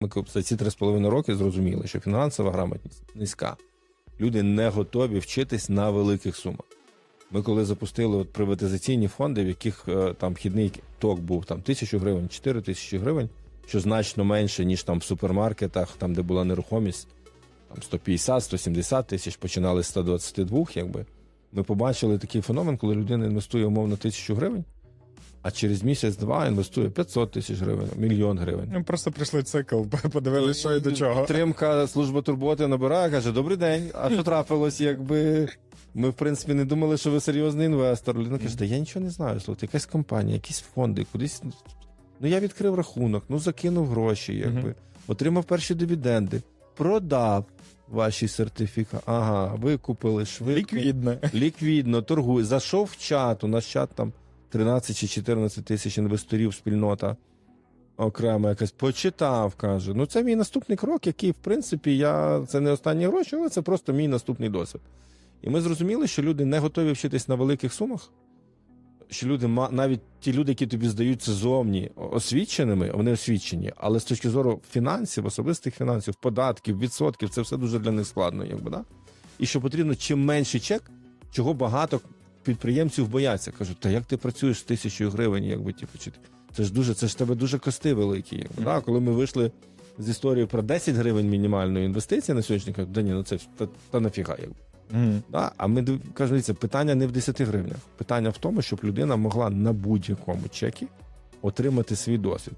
Ми за ці три з половиною роки зрозуміли, що фінансова грамотність низька. Люди не готові вчитись на великих сумах. Ми коли запустили от приватизаційні фонди, в яких е, там вхідний ток був там тисячу гривень, 4 тисячі гривень, що значно менше, ніж там в супермаркетах, там де була нерухомість, там 150, 170 тисяч, починали з 122, якби. Ми побачили такий феномен, коли людина інвестує умовно тисячу гривень, а через місяць-два інвестує 500 тисяч гривень, мільйон гривень. Ми просто прийшли цикл, подивилися, що і до чого. Підтримка служба турботи набирає, каже: Добрий день, а що трапилось? Якби ми, в принципі, не думали, що ви серйозний інвестор. Людина каже, да я нічого не знаю. Слухайте, якась компанія, якісь фонди, кудись. Ну я відкрив рахунок, ну закинув гроші, якби, отримав перші дивіденди, продав ваші сертифікати. Ага, викупили швидко. Ліквідне. Ліквідно, торгуй. Зайшов в чат, у нас чат там 13 чи 14 тисяч інвесторів, спільнота окрема якась. Почитав, каже. Ну, це мій наступний крок, який, в принципі, я це не останні гроші, але це просто мій наступний досвід. І ми зрозуміли, що люди не готові вчитись на великих сумах. Що люди, навіть ті люди, які тобі здаються зовні освіченими, вони освічені, але з точки зору фінансів, особистих фінансів, податків, відсотків, це все дуже для них складно, якби да? І що потрібно чим менший чек, чого багато підприємців бояться. Кажуть, та як ти працюєш з тисячою гривень, якби типу, чи це ж дуже, це ж тебе дуже кости великі. Якби, да? Коли ми вийшли з історією про 10 гривень мінімальної інвестиції на сьогодні, кажуть, да ні, ну це ж- та, та нафіга. Якби. Мгм. Да? А ми кажемо, дивіться, питання не в 10 гривнях. Питання в тому, щоб людина могла на будь-якому чекі отримати свій досвід.